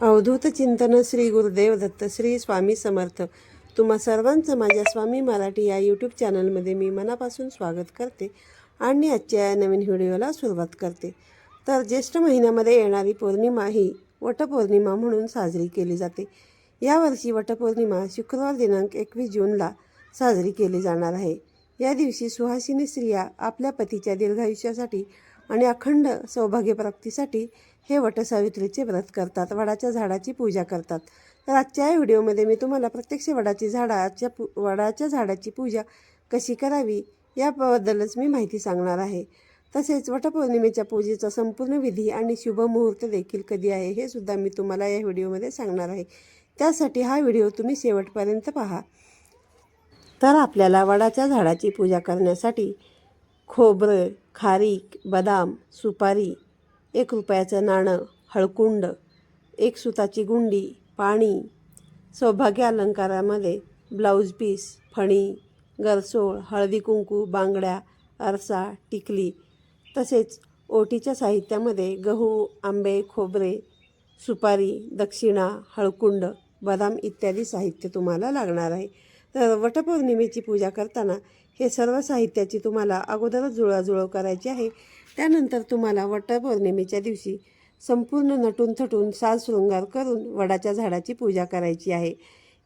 अवधूत चिंतन श्री गुरुदेव दत्त श्री स्वामी समर्थ. तुम्हा सर्वांचं माझ्या स्वामी मराठी या यूट्यूब चॅनलमध्ये मी मनापासून स्वागत करते आणि आजच्या या नवीन व्हिडिओला सुरुवात करते. तर ज्येष्ठ महिन्यामध्ये येणारी पौर्णिमा ही वटपौर्णिमा म्हणून साजरी केली जाते. यावर्षी वटपौर्णिमा शुक्रवार दिनांक एकवीस जूनला साजरी केली जाणार आहे. या दिवशी सुहासिनी स्त्रिया आपल्या पतीच्या दीर्घायुष्यासाठी आणि अखंड सौभाग्यप्राप्तीसाठी हे वटसावित्रीचे व्रत करतात वडाच्या झाडाची पूजा करतात. तर आजच्या या व्हिडिओमध्ये मी तुम्हाला प्रत्यक्ष वडाची झाडाच्या पू वडाच्या झाडाची पूजा कशी करावी याबद्दलच मी माहिती सांगणार आहे. तसेच वटपौर्णिमेच्या पूजेचा संपूर्ण विधी आणि शुभ मुहूर्त देखील कधी आहे हे सुद्धा मी तुम्हाला या व्हिडिओमध्ये सांगणार आहे. त्यासाठी हा व्हिडिओ तुम्ही शेवटपर्यंत पहा. तर आपल्याला वडाच्या झाडाची पूजा करण्यासाठी खोबरं खारीक बदाम सुपारी एक रुपयाचं नाणं हळकुंड एक सुताची गुंडी पाणी सौभाग्य अलंकारामध्ये ब्लाऊज पीस फणी गरसोळ हळदी कुंकू बांगड्या आरसा टिकली तसेच ओटीच्या साहित्यामध्ये गहू आंबे खोबरे सुपारी दक्षिणा हळकुंड बदाम इत्यादी साहित्य तुम्हाला लागणार आहे. तर वटपौर्णिमेची पूजा करताना हे सर्व साहित्याची तुम्हाला अगोदरच जुळवाजुळव करायची आहे. त्यानंतर तुम्हाला वटपौर्णिमेच्या दिवशी संपूर्ण नटून थटून साज शृंगार करून वडाच्या झाडाची पूजा करायची आहे.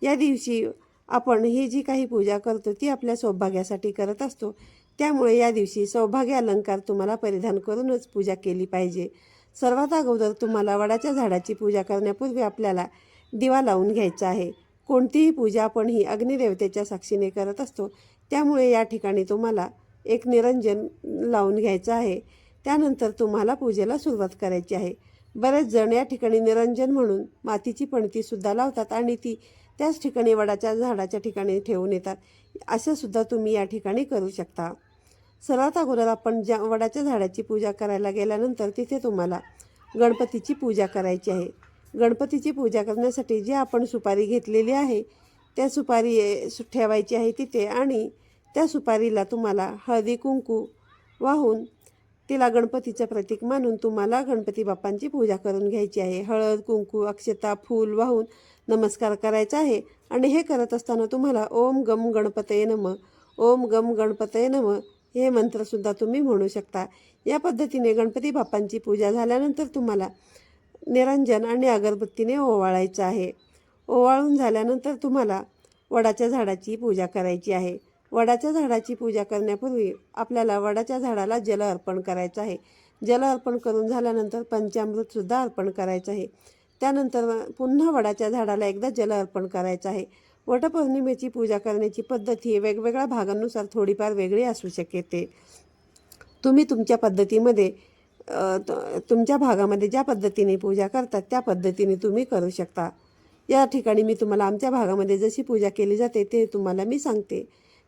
या दिवशी आपण ही जी काही पूजा करतो ती आपल्या सौभाग्यासाठी करत असतो. त्यामुळे या दिवशी सौभाग्य अलंकार तुम्हाला परिधान करूनच पूजा केली पाहिजे. सर्वात अगोदर तुम्हाला वडाच्या झाडाची पूजा करण्यापूर्वी आपल्याला दिवा लावून घ्यायचा आहे. कोणतीही पूजा आपण ही अग्निदेवतेच्या साक्षीने करत असतो. त्यामुळे या ठिकाणी तुम्हाला एक निरंजन लावून घ्यायचं आहे. त्यानंतर तुम्हाला पूजेला सुरुवात करायची आहे. बरेच जण या ठिकाणी निरंजन म्हणून मातीची पणतीसुद्धा लावतात आणि ती त्याच ठिकाणी वडाच्या झाडाच्या ठिकाणी ठेवून येतात. असंसुद्धा तुम्ही या ठिकाणी करू शकता. सर्वात अगोदर आपण ज्या वडाच्या झाडाची पूजा करायला गेल्यानंतर तिथे तुम्हाला गणपतीची पूजा करायची आहे. गणपतीची पूजा करण्यासाठी जी आपण सुपारी घेतलेली आहे त्या सुपारी सु- ठेवायची आहे तिथे आणि त्या सुपारीला तुम्हाला हळदी कुंकू वाहून तिला गणपतीचं प्रतीक मानून तुम्हाला गणपती बाप्पांची पूजा करून घ्यायची आहे. हळद कुंकू अक्षता फूल वाहून नमस्कार करायचा आहे. आणि हे करत असताना तुम्हाला ओम गम गणपतये नम ओम गम गणपतये नम हे मंत्रसुद्धा तुम्ही म्हणू शकता. या पद्धतीने गणपती बाप्पांची पूजा झाल्यानंतर तुम्हाला निरंजन आणि अगरबत्तीने ओवाळायचं आहे. ओवाळून झाल्यानंतर तुम्हाला वडाच्या झाडाची पूजा करायची आहे. वडाच्या झाडाची पूजा करण्यापूर्वी आपल्याला वडाच्या झाडाला जल अर्पण करायचं आहे. जल अर्पण करून झाल्यानंतर पंचामृतसुद्धा अर्पण करायचं आहे. त्यानंतर पुन्हा वडाच्या झाडाला एकदा जल अर्पण करायचं आहे. वटपौर्णिमेची पूजा करण्याची पद्धत ही वेगवेगळ्या भागांनुसार थोडीफार वेगळी असू शकते तुम्ही तुमच्या पद्धतीमध्ये त- तुमच्या भागामध्ये ज्या पद्धतीने पूजा करतात त्या पद्धतीने तुम्ही करू शकता. या ठिकाणी मी तुम्हाला आमच्या भागामध्ये जशी पूजा केली जाते ते तुम्हाला मी सांगते.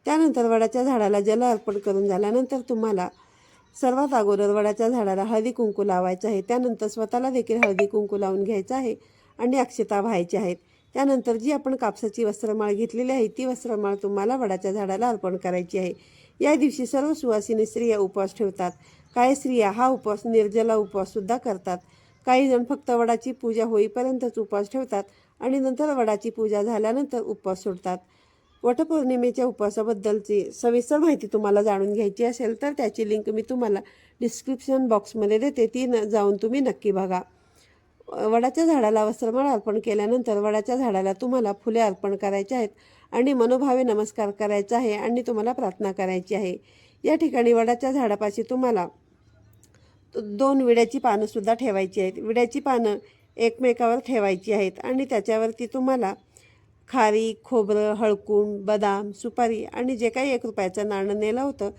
त्यानंतर वडाच्या झाडाला जल अर्पण करून झाल्यानंतर तुम्हाला सर्वात अगोदर वडाच्या झाडाला हळदी कुंकू लावायचं आहे. त्यानंतर स्वतःला देखील हळदी कुंकू लावून घ्यायचं आहे आणि अक्षता व्हायच्या आहेत. त्यानंतर जी आपण कापसाची वस्त्रमाळ घेतलेली आहे ती वस्त्रमाळ तुम्हाला वडाच्या झाडाला अर्पण करायची आहे. या दिवशी सर्व सुवासिनी स्त्रिया उपवास ठेवतात. काही स्त्रिया हा उपवास निर्जला उपवाससुद्धा करतात. काही जण फक्त वडाची पूजा होईपर्यंतच उपवास ठेवतात आणि नंतर वडाची पूजा झाल्यानंतर उपवास सोडतात. वटपौर्णिमेच्या उपवासाबद्दलची सविस्तर माहिती तुम्हाला जाणून घ्यायची असेल तर त्याची लिंक मी तुम्हाला डिस्क्रिप्शन बॉक्समध्ये देते. ती न जाऊन तुम्ही नक्की बघा. वडाच्या झाडाला वस्त्रमाळ अर्पण केल्यानंतर वडाच्या झाडाला तुम्हाला फुले अर्पण करायचे आहेत आणि मनोभावे नमस्कार करायचा आहे आणि तुम्हाला प्रार्थना करायची आहे. या ठिकाणी वडाच्या झाडापाशी तुम्हाला दोन विड्याची पानंसुद्धा ठेवायची आहेत. विड्याची पानं एकमेकावर ठेवायची आहेत आणि त्याच्यावरती तुम्हाला खारी खोबरं हळकुंड बदाम सुपारी आणि जे काही एक रुपयाचं नाणं नेलं होतं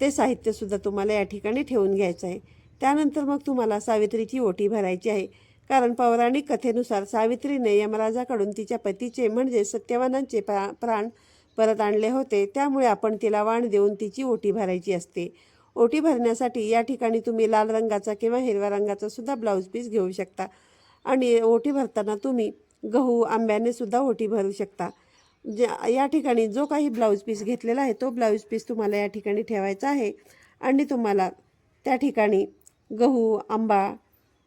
ते साहित्यसुद्धा तुम्हाला या ठिकाणी ठेवून घ्यायचं आहे. त्यानंतर मग तुम्हाला सावित्रीची ओटी भरायची आहे. कारण पौराणिक कथेनुसार सावित्रीने यमराजाकडून तिच्या पतीचे म्हणजे सत्यवानांचे प्रा प्राण परत आणले होते. त्यामुळे आपण तिला वाण देऊन तिची ओटी भरायची असते. ओटी भरण्यासाठी या ठिकाणी तुम्ही लाल रंगाचा किंवा हिरव्या रंगाचा सुद्धा ब्लाऊज पीस घेऊ शकता. आणि ओटी भरताना तुम्ही गहू आंब्याने सुद्धा ओटी भरू शकता. ज्या या ठिकाणी जो काही ब्लाऊज पीस घेतलेला आहे तो ब्लाऊज पीस तुम्हाला या ठिकाणी ठेवायचा आहे आणि तुम्हाला त्या ठिकाणी गहू आंबा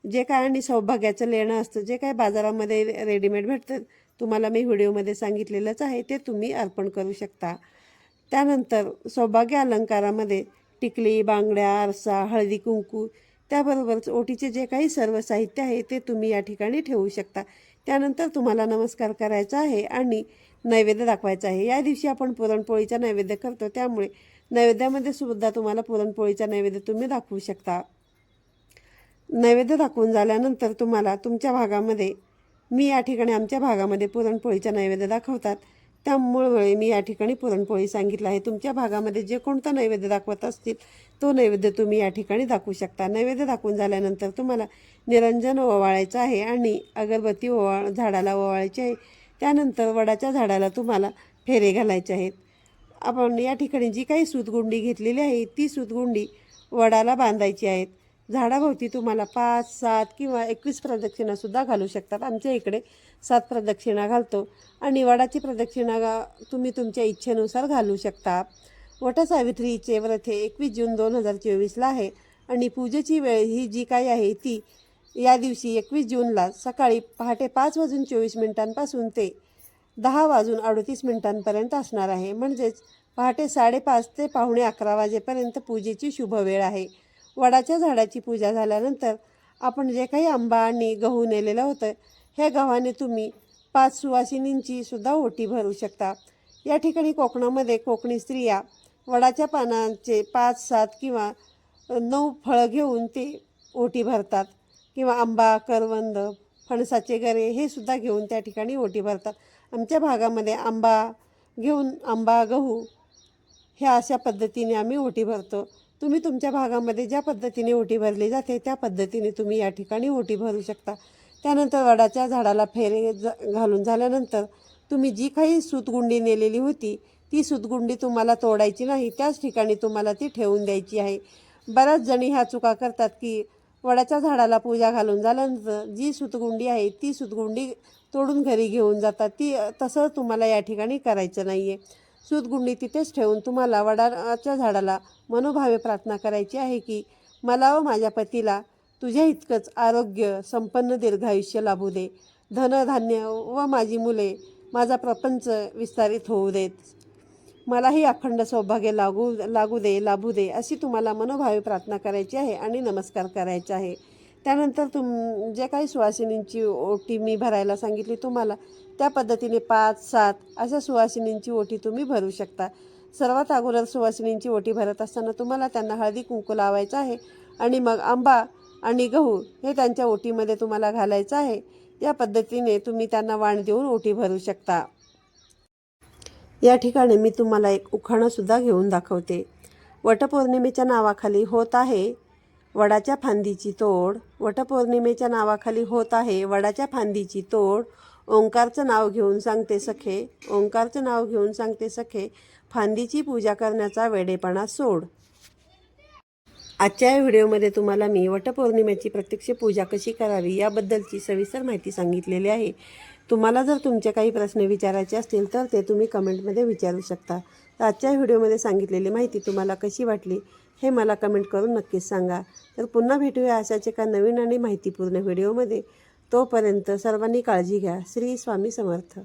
जे काय आणि सौभाग्याचं लेणं असतं जे काय बाजारामध्ये रेडीमेड भेटतं तुम्हाला मी व्हिडिओमध्ये सांगितलेलंच आहे ते तुम्ही अर्पण करू शकता. त्यानंतर सौभाग्य अलंकारामध्ये टिकली बांगड्या आरसा हळदी कुंकू त्याबरोबरच ओटीचे जे काही सर्व साहित्य आहे ते तुम्ही या ठिकाणी ठेवू शकता. त्यानंतर तुम्हाला नमस्कार करायचा आहे आणि नैवेद्य दाखवायचा आहे. या दिवशी आपण पुरणपोळीचा नैवेद्य करतो. त्यामुळे नैवेद्यामध्ये सुद्धा तुम्हाला पुरणपोळीचा नैवेद्य तुम्ही दाखवू शकता. नैवेद्य दाखवून झाल्यानंतर तुम्हाला तुमच्या भागामध्ये मी या ठिकाणी आमच्या भागामध्ये पुरणपोळीचा नैवेद्य दाखवतात. त्यामुळे मी या ठिकाणी पुरणपोळी सांगितलं आहे. तुमच्या भागामध्ये जे कोणतं नैवेद्य दाखवत असतील तो नैवेद्य तुम्ही या ठिकाणी दाखवू शकता. नैवेद्य दाखवून झाल्यानंतर तुम्हाला निरंजन ओवाळायचं आहे आणि अगरबत्ती ओवाळ झाडाला ओवाळायची आहे. त्यानंतर वडाच्या झाडाला तुम्हाला फेरे घालायचे आहेत. आपण या ठिकाणी जी काही सूतगुंडी घेतलेली आहे ती सूतगुंडी वडाला बांधायची आहेत. झाडाभोवती तुम्हाला पाच सात किंवा एकवीस प्रदक्षिणासुद्धा घालू शकतात. आमच्या इकडे सात प्रदक्षिणा घालतो. आणि वडाची प्रदक्षिणा तुम्ही तुमच्या इच्छेनुसार घालू शकता. वटसावित्रीचे व्रत हे एकवीस जून दोन हजार चोवीसला आहे. आणि पूजेची वेळ ही जी काही आहे ती या दिवशी एकवीस जूनला सकाळी पहाटे पाच वाजून चोवीस मिनिटांपासून ते दहा वाजून अडतीस मिनिटांपर्यंत असणार आहे. म्हणजेच पहाटे साडेपाच ते पाहुणे अकरा वाजेपर्यंत पूजेची शुभ वेळ आहे. वडाच्या झाडाची पूजा झाल्यानंतर आपण जे काही आंबा आणि गहू नेलेलं होतं ह्या गव्हाने तुम्ही पाच सुवासिनींची सुद्धा ओटी भरू शकता. या ठिकाणी कोकणामध्ये कोकणी स्त्रिया वडाच्या पानांचे पाच सात किंवा नऊ फळं घेऊन ते ओटी भरतात किंवा आंबा करवंद फणसाचे गरे हे सुद्धा घेऊन त्या ठिकाणी ओटी भरतात. आमच्या भागामध्ये आंबा घेऊन आंबा गहू ह्या अशा पद्धतीने आम्ही ओटी भरतो. तुम्ही तुमच्या भागामध्ये ज्या पद्धतीने ओटी भरली जाते त्या पद्धतीने तुम्ही या ठिकाणी ओटी भरू शकता. त्यानंतर वडाच्या झाडाला फेरे ज घालून झाल्यानंतर तुम्ही जी काही सूतगुंडी नेलेली होती ती सूतगुंडी तुम्हाला तोडायची नाही त्याच ठिकाणी तुम्हाला ती ठेवून द्यायची आहे. बऱ्याच जणी ह्या चुका करतात की वडाच्या झाडाला पूजा घालून झाल्यानंतर जी सुतगुंडी आहे ती सुतगुंडी तोडून घरी घेऊन जातात. ती तसं तुम्हाला या ठिकाणी करायचं नाही आहे सूतगुंडी तिथेच ठेवून तुम्हाला वडाच्या झाडाला मनोभावे प्रार्थना करायची आहे की मला व माझ्या पतीला तुझ्या इतकंच आरोग्य संपन्न दीर्घायुष्य लाभू दे. धनधान्य व माझी मुले माझा प्रपंच विस्तारित होऊ देत. मलाही अखंड सौभाग्य लागू लागू दे लाभू दे अशी तुम्हाला मनोभावे प्रार्थना करायची आहे आणि नमस्कार करायचा आहे. त्यानंतर तुम जे काही सुवासिनींची ओटी मी भरायला सांगितली तुम्हाला त्या पद्धतीने पाच सात अशा सुवासिनींची ओटी तुम्ही भरू शकता. सर्वात अगोदर सुवासिनींची ओटी भरत असताना तुम्हाला त्यांना हळदी कुंकू लावायचं आहे आणि मग आंबा आणि गहू हे त्यांच्या ओटीमध्ये तुम्हाला घालायचं आहे. या पद्धतीने तुम्ही त्यांना वाण देऊन ओटी भरू शकता. या ठिकाणी मी तुम्हाला एक उखाणंसुद्धा घेऊन दाखवते. वटपौर्णिमेच्या नावाखाली होत आहे. वडाच्या फांदीची तोड वटपौर्णिमेच्या नावाखाली होत आहे वडाच्या फांदीची तोड. ओंकारचं नाव घेऊन सांगते सखे ओंकारचं नाव घेऊन सांगते सखे फांदीची पूजा करण्याचा वेडेपणा सोड. आजच्या व्हिडिओमध्ये तुम्हाला मी वटपौर्णिमेची प्रत्यक्ष पूजा कशी करावी याबद्दलची सविस्तर माहिती सांगितलेली आहे. तुम्हाला जर तुमचे काही प्रश्न विचारायचे असतील तर ते तुम्ही कमेंटमध्ये विचारू शकता. तर आजच्या व्हिडिओमध्ये सांगितलेली माहिती तुम्हाला कशी वाटली हे मला कमेंट करून नक्कीच सांगा. तर पुन्हा भेटूया अशाच एका नवीन आणि माहितीपूर्ण व्हिडिओमध्ये. तोपर्यंत सर्वांनी काळजी घ्या. श्री स्वामी समर्थ.